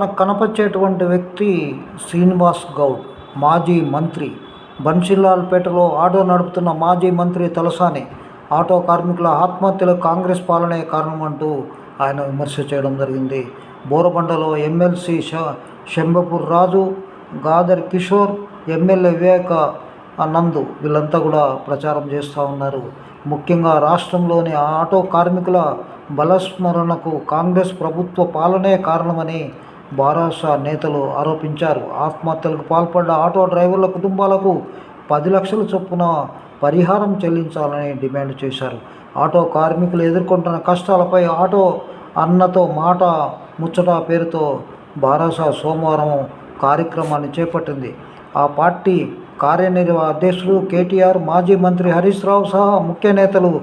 మనకు కనపచ్చేటువంటి వ్యక్తి శ్రీనివాస్ గౌడ్ మాజీ మంత్రి. బన్సీలాల్పేటలో ఆటో నడుపుతున్న మాజీ మంత్రి తలసాని ఆటో కార్మికుల ఆత్మహత్యలకు కాంగ్రెస్ పాలనే కారణమంటూ ఆయన విమర్శ చేయడం జరిగింది. బోరబండలో ఎమ్మెల్సీ శంబపూర్ రాజు గాదర్ కిషోర్ ఎమ్మెల్యే వివేక నందు వీళ్ళంతా కూడా ప్రచారం చేస్తూ ఉన్నారు. ముఖ్యంగా రాష్ట్రంలోని ఆటో కార్మికుల బలస్మరణకు కాంగ్రెస్ ప్రభుత్వ పాలనే కారణమని బారాసా నేతలు ఆరోపించారు. ఆత్మహత్యలకు పాల్పడ్డ ఆటో డ్రైవర్ల కుటుంబాలకు పది లక్షల చొప్పున పరిహారం చెల్లించాలని డిమాండ్ చేశారు. ఆటో కార్మికులు ఎదుర్కొంటున్న కష్టాలపై ఆటో అన్నతో మాట ముచ్చట పేరుతో బారాసా సోమవారం కార్యక్రమాన్ని చేపట్టింది. ఆ పార్టీ కార్యనిర్వాహ అధ్యక్షుడు కేటీఆర్ మాజీ మంత్రి హరీష్ రావు సహా ముఖ్య నేతలు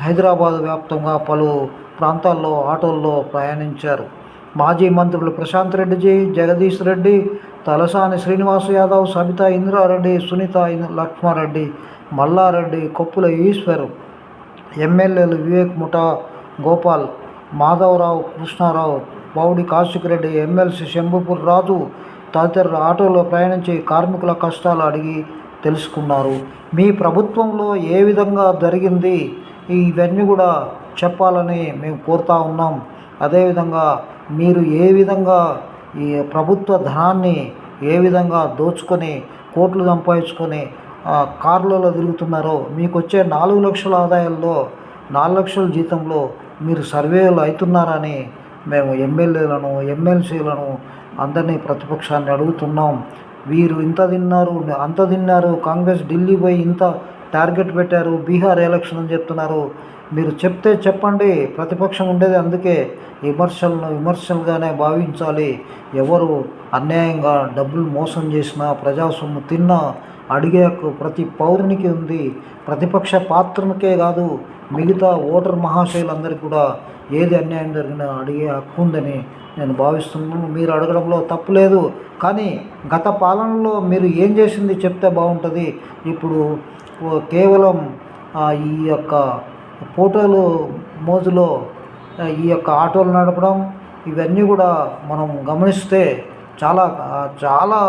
హైదరాబాద్ వ్యాప్తంగా పలు ప్రాంతాల్లో ఆటోల్లో ప్రయాణించారు. మాజీ మంత్రులు ప్రశాంత్ రెడ్డిజీ జగదీష్ రెడ్డి తలసాని శ్రీనివాస్ యాదవ్ సబితా ఇంద్రారెడ్డి సునీత లక్ష్మారెడ్డి మల్లారెడ్డి కొప్పుల ఈశ్వర్ ఎమ్మెల్యేలు వివేక్ ముఠా గోపాల్ మాధవరావు కృష్ణారావు బౌడి కాశిక్ రెడ్డి ఎమ్మెల్సీ శంభుపూర్ రాజు తదితరులు ఆటోలో ప్రయాణించి కార్మికుల కష్టాలు అడిగి తెలుసుకున్నారు. మీ ప్రభుత్వంలో ఏ విధంగా జరిగింది? ఇవన్నీ కూడా చెప్పాలని మేము కోరుతా ఉన్నాం. అదేవిధంగా మీరు ఏ విధంగా ఈ ప్రభుత్వ ధనాన్ని ఏ విధంగా దోచుకొని కోట్లు సంపాదించుకొని కార్లలో తిరుగుతున్నారో మీకు వచ్చే నాలుగు లక్షల ఆదాయాల్లో నాలుగు లక్షల జీతంలో మీరు సర్వేలు అవుతున్నారని మేము ఎమ్మెల్యేలను ఎమ్మెల్సీలను అందరినీ ప్రతిపక్షాన్ని అడుగుతున్నాం. వీరు ఇంత తిన్నారు అంత తిన్నారు కాంగ్రెస్ ఢిల్లీ పోయి ఇంత టార్గెట్ పెట్టారు బీహార్ ఎలక్షన్ అని చెప్తున్నారు. మీరు చెప్తే చెప్పండి ప్రతిపక్షం ఉండేది అందుకే విమర్శలను విమర్శలుగానే భావించాలి. ఎవరు అన్యాయంగా డబ్బులు మోసం చేసినా ప్రజాసొమ్ము తిన్నా అడిగే హక్కు ప్రతి పౌరునికి ఉంది ప్రతిపక్ష పాత్రనికే కాదు మిగతా ఓటర్ మహాశయులందరికీ కూడా ఏది అన్యాయం జరిగినా అడిగే హక్కు ఉందని నేను భావిస్తున్నాను. మీరు అడగడంలో తప్పు లేదు కానీ గత పాలనలో మీరు ఏం చేసింది చెప్తే బాగుంటుంది. ఇప్పుడు కేవలం ఈ యొక్క ఫోటోలు మోజులో ఈ యొక్క ఆటోలు నడపడం ఇవన్నీ కూడా మనం గమనిస్తే చాలా చాలా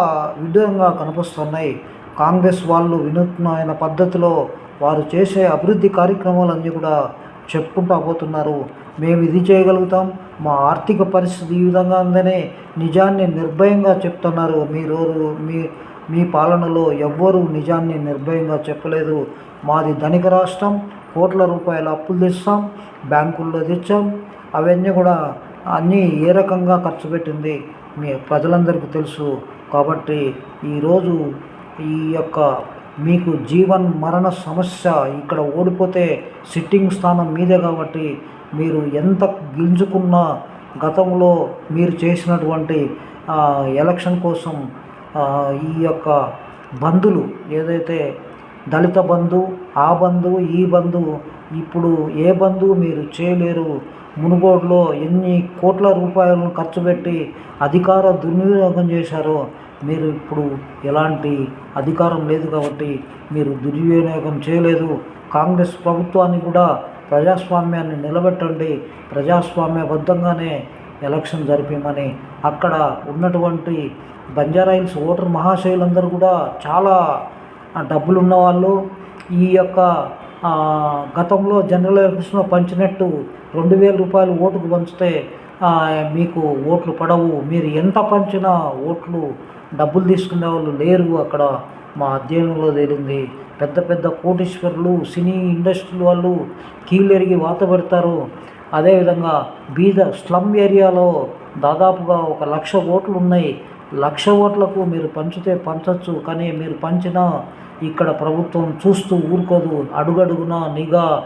విధంగా కనిపిస్తున్నాయి. కాంగ్రెస్ వాళ్ళు వినూత్నమైన పద్ధతిలో వారు చేసే అభివృద్ధి కార్యక్రమాలన్నీ కూడా చెప్పుకుంటూ పోతున్నారు. మేము ఇది చేయగలుగుతాం. మా ఆర్థిక పరిస్థితి ఈ విధంగా ఉందనే నిజాన్ని నిర్భయంగా చెప్తున్నారు. మీరు మీ మీ పాలనలో ఎవ్వరూ నిజాన్ని నిర్భయంగా చెప్పలేదు. మాది ధనిక రాష్ట్రం. కోట్ల రూపాయల అప్పులు తెస్తాం. బ్యాంకుల్లో తెచ్చాం. అవన్నీ కూడా అన్నీ ఏ రకంగా ఖర్చు పెట్టింది మీ ప్రజలందరికీ తెలుసు. కాబట్టి ఈరోజు ఈ యొక్క మీకు జీవన్ మరణ సమస్య ఇక్కడ ఓడిపోతే సిట్టింగ్ స్థానం మీదే కాబట్టి మీరు ఎంత గింజుకున్నా గతంలో మీరు చేసినటువంటి ఎలక్షన్ కోసం ఈ యొక్క బంధులు ఏదైతే దళిత బంధు ఆ బంధు ఈ బంధు ఇప్పుడు ఏ బంధు మీరు చేయలేరు. మునుగోడులో ఎన్ని కోట్ల రూపాయలను ఖర్చు పెట్టి అధికార దుర్వినియోగం చేశారో మీరు ఇప్పుడు ఎలాంటి అధికారం లేదు కాబట్టి మీరు దుర్వినియోగం చేయలేదు. కాంగ్రెస్ ప్రభుత్వాన్ని కూడా ప్రజాస్వామ్యాన్ని నిలబెట్టండి. ప్రజాస్వామ్యబద్ధంగానే ఎలక్షన్ జరిపిమని అక్కడ ఉన్నటువంటి బంజారాయిల్స్ ఓటర్ మహాశయులందరూ కూడా చాలా డబ్బులు ఉన్నవాళ్ళు ఈ యొక్క గతంలో జనరల్ ఎలక్షన్లో పంచినట్టు రెండు వేల రూపాయలు ఓటుకు పంచితే మీకు ఓట్లు పడవు. మీరు ఎంత పంచినా ఓట్లు డబ్బులు తీసుకునే వాళ్ళు లేరు అక్కడ. మా అధ్యయనంలో తేలింది. పెద్ద పెద్ద కోటీశ్వరులు సినీ ఇండస్ట్రీ వాళ్ళు కీళ్ళెరిగి వాత పెడతారు. అదేవిధంగా బీద స్లమ్ ఏరియాలో దాదాపుగా ఒక లక్ష ఓట్లు ఉన్నాయి. లక్ష ఓట్లకు మీరు పంచితే పంచవచ్చు కానీ మీరు పంచినా ఇక్కడ ప్రభుత్వం చూస్తూ ఊరుకోదు. అడుగడుగున నిఘా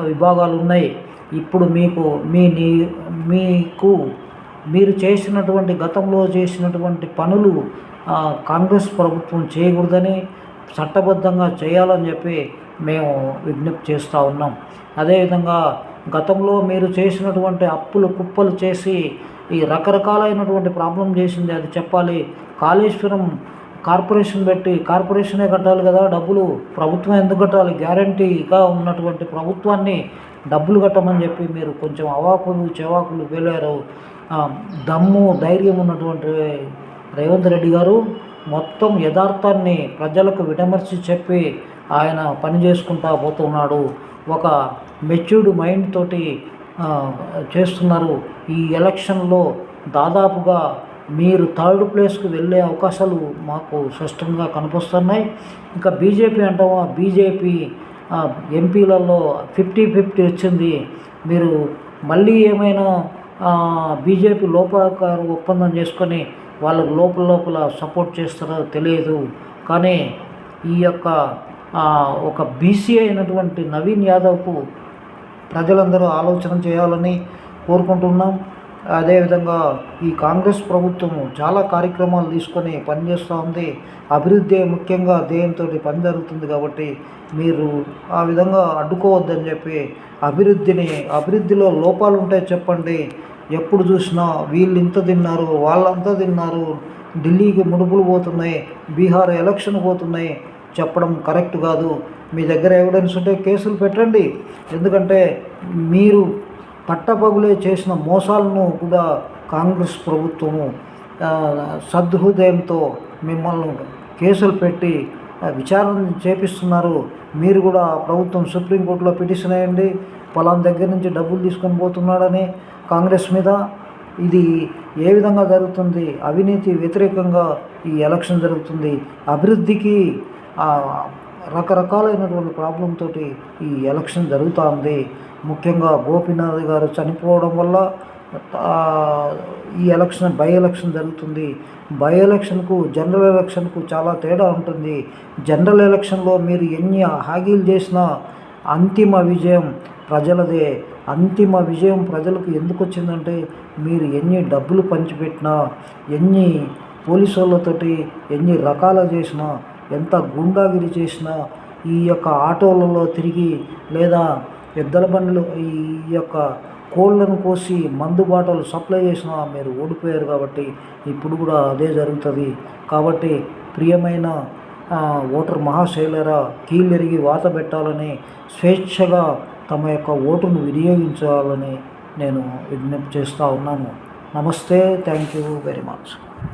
విభాగాలు ఉన్నాయి. ఇప్పుడు మీకు మీ నీ మీకు మీరు చేసినటువంటి గతంలో చేసినటువంటి పనులు కాంగ్రెస్ ప్రభుత్వం చేయకూడదని చట్టబద్ధంగా చేయాలని చెప్పి మేము విజ్ఞప్తి చేస్తూ ఉన్నాం. అదేవిధంగా గతంలో మీరు చేసినటువంటి అప్పులు కుప్పలు చేసి ఈ రకరకాలైనటువంటి ప్రాబ్లం చేసింది అది చెప్పాలి. కాళేశ్వరం కార్పొరేషన్ పెట్టి కార్పొరేషనే కట్టాలి కదా డబ్బులు. ప్రభుత్వం ఎందుకు కట్టాలి? గ్యారంటీగా ఉన్నటువంటి ప్రభుత్వాన్ని డబ్బులు కట్టమని చెప్పి మీరు కొంచెం అవాకులు చెవాకులు వేలారు దమ్ము ధైర్యం ఉన్నటువంటి రేవంత్ రెడ్డి గారు మొత్తం యథార్థాన్ని ప్రజలకు విడమర్చి చెప్పి ఆయన పని చేసుకుంటా పోతున్నాడు. ఒక మెచ్యూర్డ్ మైండ్ తోటి చేస్తున్నారు. ఈ ఎలక్షన్లో దాదాపుగా మీరు థర్డ్ ప్లేస్కి వెళ్ళే అవకాశాలు మాకు స్పష్టంగా కనిపిస్తున్నాయి. ఇంకా బీజేపీ అంటావా? బీజేపీ ఎంపీలలో ఫిఫ్టీ ఫిఫ్టీ వచ్చింది. మీరు మళ్ళీ ఏమైనా బీజేపీ లోపాకార ఒప్పందం చేసుకొని వాళ్ళకు లోపల లోపల సపోర్ట్ చేస్తారో తెలియదు. కానీ ఈ యొక్క ఒక బీసీ అయినటువంటి నవీన్ యాదవ్కు ప్రజలందరూ ఆలోచన చేయాలని కోరుకుంటున్నాం. అదేవిధంగా ఈ కాంగ్రెస్ ప్రభుత్వం చాలా కార్యక్రమాలు తీసుకొని పనిచేస్తూ ఉంది. అభివృద్ధి ముఖ్యంగా ధ్యేయంతో పని జరుగుతుంది కాబట్టి మీరు ఆ విధంగా అడ్డుకోవద్దని చెప్పి అభివృద్ధిని అభివృద్ధిలో లోపాలు ఉంటే చెప్పండి. ఎప్పుడు చూసినా వీళ్ళు ఇంత తిన్నారు వాళ్ళంతా తిన్నారు ఢిల్లీకి ముడుపులు పోతున్నాయి బీహార్ ఎలక్షన్ పోతున్నాయి చెప్పడం కరెక్ట్ కాదు. మీ దగ్గర ఎవిడెన్స్ ఉంటే కేసులు పెట్టండి. ఎందుకంటే మీరు పట్టపగులే చేసిన మోసాలను కూడా కాంగ్రెస్ ప్రభుత్వము సద్హృదయంతో మిమ్మల్ని కేసులు పెట్టి విచారణ చేపిస్తున్నారు. మీరు కూడా ప్రభుత్వం సుప్రీంకోర్టులో పిటిషన్ వేయండి. పలానా దగ్గర నుంచి డబ్బులు తీసుకొని పోతున్నాడని కాంగ్రెస్ మీద. ఇది ఏ విధంగా జరుగుతుంది? అవినీతి వ్యతిరేకంగా ఈ ఎలక్షన్ జరుగుతుంది. అభివృద్ధికి రకరకాలైనటువంటి ప్రాబ్లంతో తోటి ఈ ఎలక్షన్ జరుగుతూ ఉంది ముఖ్యంగా గోపీనాథ్ గారు చనిపోవడం వల్ల ఈ ఎలక్షన్ బై ఎలక్షన్ జరుగుతుంది. బై ఎలక్షన్కు జనరల్ ఎలక్షన్కు చాలా తేడా ఉంటుంది. జనరల్ ఎలక్షన్లో మీరు ఎన్ని హాగీలు చేసినా అంతిమ విజయం ప్రజలదే. అంతిమ విజయం ప్రజలకు ఎందుకు వచ్చిందంటే మీరు ఎన్ని డబ్బులు పంచిపెట్టినా ఎన్ని పోలీసు వాళ్ళతోటి ఎన్ని రకాల చేసినా ఎంత గుండాగిరి చేసినా ఈ యొక్క ఆటోలలో తిరిగి లేదా ఎద్దల బండ్లు ఈ యొక్క కోళ్ళను కోసి మందు బాటలు సప్లై చేసినా మీరు ఓడిపోయారు కాబట్టి ఇప్పుడు కూడా అదే జరుగుతుంది. కాబట్టి ప్రియమైన ఓటర్ మహాశైలరా కీళ్ళెరిగి వాత పెట్టాలని స్వేచ్ఛగా తమ యొక్క ఓటును వినియోగించాలని నేను విజ్ఞప్తి చేస్తూ ఉన్నాను. నమస్తే థ్యాంక్ యూ వెరీ మచ్.